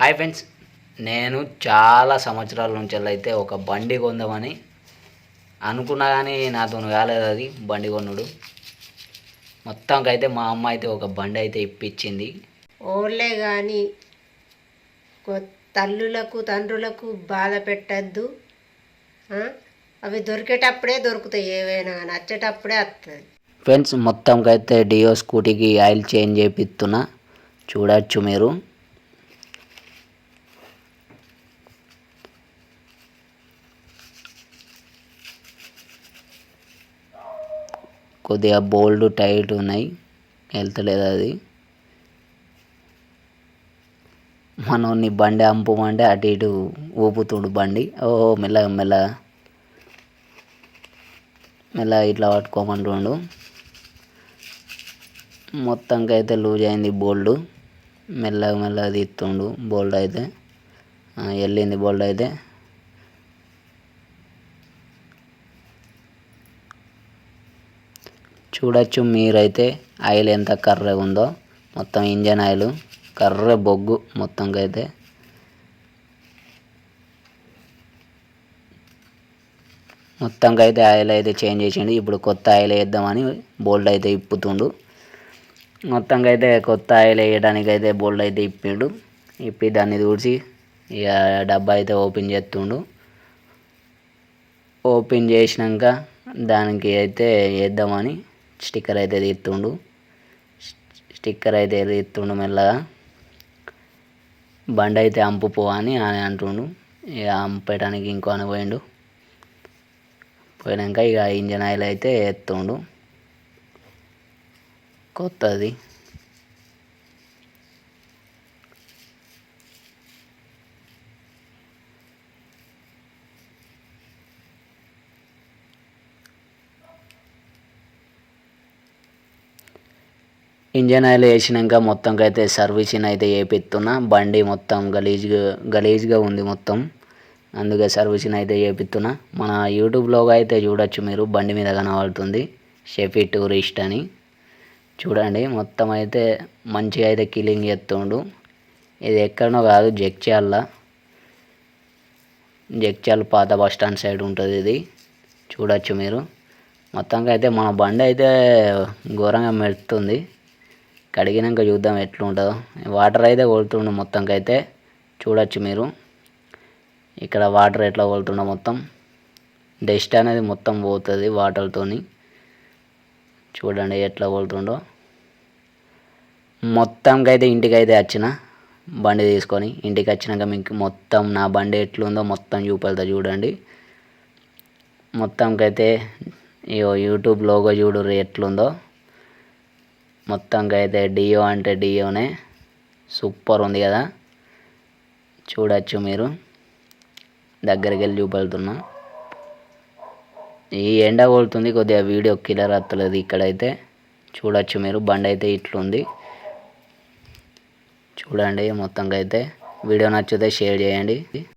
Hi friends నేను చాలా సంవత్సరాల నుంచి అయితే ఒక బండి కొందామని అనుకున్నా కానీ నాతో కాలేదు అది బండి కొనుడు మొత్తానికి అయితే మా అమ్మ అయితే ఒక బండి అయితే ఇప్పించింది. ఓళ్ళే కానీ తల్లులకు తండ్రులకు బాధ పెట్టద్దు? అవి దొరికేటప్పుడే దొరుకుతాయి ఏవైనా కానీ వచ్చేటప్పుడే వస్తుంది ఫ్రెండ్స్ మొత్తంకి అయితే డియో స్కూటీకి ఆయిల్ చేంజ్ చేపిస్తున్నా. చూడొచ్చు మీరు. కొద్దిగా బోల్డ్ టైట్ ఉన్నాయి. వెళ్తలేదు అది. మనోని బండి అంపమంటే అటు ఇటు ఊపుతుండు బండి. ఓ మెల్లగా మెల్లగా మెల్లగా ఇట్లా పట్టుకోమంటుండు. మొత్తంకి అయితే లూజ్ అయింది బోల్డ్. మెల్లగా మెల్లగా తీస్తుండు. బోల్డ్ అయితే వెళ్ళింది బోల్డ్ అయితే. చూడొచ్చు మీరైతే ఆయిల్ ఎంత కర్ర ఉందో. మొత్తం ఇంజన్ ఆయిల్ కర్ర బొగ్గు మొత్తంకైతే. అయితే అయితే ఆయిల్ అయితే చేంజ్ చేసిండు. ఇప్పుడు కొత్త ఆయిల్ వేద్దామని బోల్డ్ అయితే ఇప్పుతుండు. మొత్తంగా అయితే కొత్త ఆయిల్ వేయడానికి అయితే బోల్డ్ అయితే ఇప్పిండు. ఇప్పి దాన్ని తూడ్చి ఇక డబ్బా అయితే ఓపెన్ చేస్తుండు. ఓపెన్ చేసినాక దానికి అయితే వేద్దామని స్టిక్కర్ అయితే తీస్తుండు. స్టిక్కర్ అయితే తీస్తుండు మెల్లగా. బండి అయితే అంపుపో అని అని అంటుండు. ఇక అంపేయడానికి ఇంకో అని పోయిండు. పోయినాక ఇక ఇంజన్ ఆయిల్ అయితే ఎత్తుండు. కొత్తది. ఇంజన్ ఆయిల్ వేసినాక మొత్తంకి అయితే సర్వీసింగ్ అయితే చేపిస్తున్నా. బండి మొత్తం గలీజ్గా గలీజ్గా ఉంది మొత్తం. అందుకే సర్వీసింగ్ అయితే చేపిస్తున్నా. మన యూట్యూబ్లో అయితే చూడొచ్చు మీరు. బండి మీద కనబడుతుంది. షెఫీ టూరిస్ట్ అని. చూడండి మొత్తం అయితే మంచిగా అయితే కిలింగ్ చేస్తుండు. ఇది ఎక్కడనో కాదు జగ్చాల జగ్చాల పాత బస్ స్టాండ్ సైడ్ ఉంటుంది ఇది. చూడొచ్చు మీరు. మొత్తంగా అయితే మన బండి అయితే ఘోరంగా మెడుతుంది కడిగినాక చూద్దాం ఎట్లుంటుందో. వాటర్ అయితే కొడుతుండు మొత్తంకి అయితే చూడొచ్చు మీరు. ఇక్కడ వాటర్ ఎట్లా కొడుతుండో మొత్తం. డస్ట్ అనేది మొత్తం పోతుంది వాటర్తోని. చూడండి ఎట్లా కొడుతుండో. మొత్తంకైతే ఇంటికి అయితే వచ్చిన. బండి తీసుకొని ఇంటికి వచ్చినాక మీకు మొత్తం నా బండి ఎట్లుందో మొత్తం చూపెళ్తా చూడండి. మొత్తంకైతే ఇగో యూట్యూబ్ లోగో చూడు ఎట్లుందో. మొత్తంగా అయితే డియో అంటే డియోనే సూపర్ ఉంది కదా. చూడొచ్చు మీరు. దగ్గరికి వెళ్ళి చూపెళ్తున్నా. ఈ ఎండ కొడుతుంది కొద్దిగా వీడియో కిలర్ వస్తలేదు ఇక్కడైతే. చూడొచ్చు మీరు బండి అయితే ఇట్లుంది. చూడండి మొత్తంగా అయితే. వీడియో నచ్చితే షేర్ చేయండి.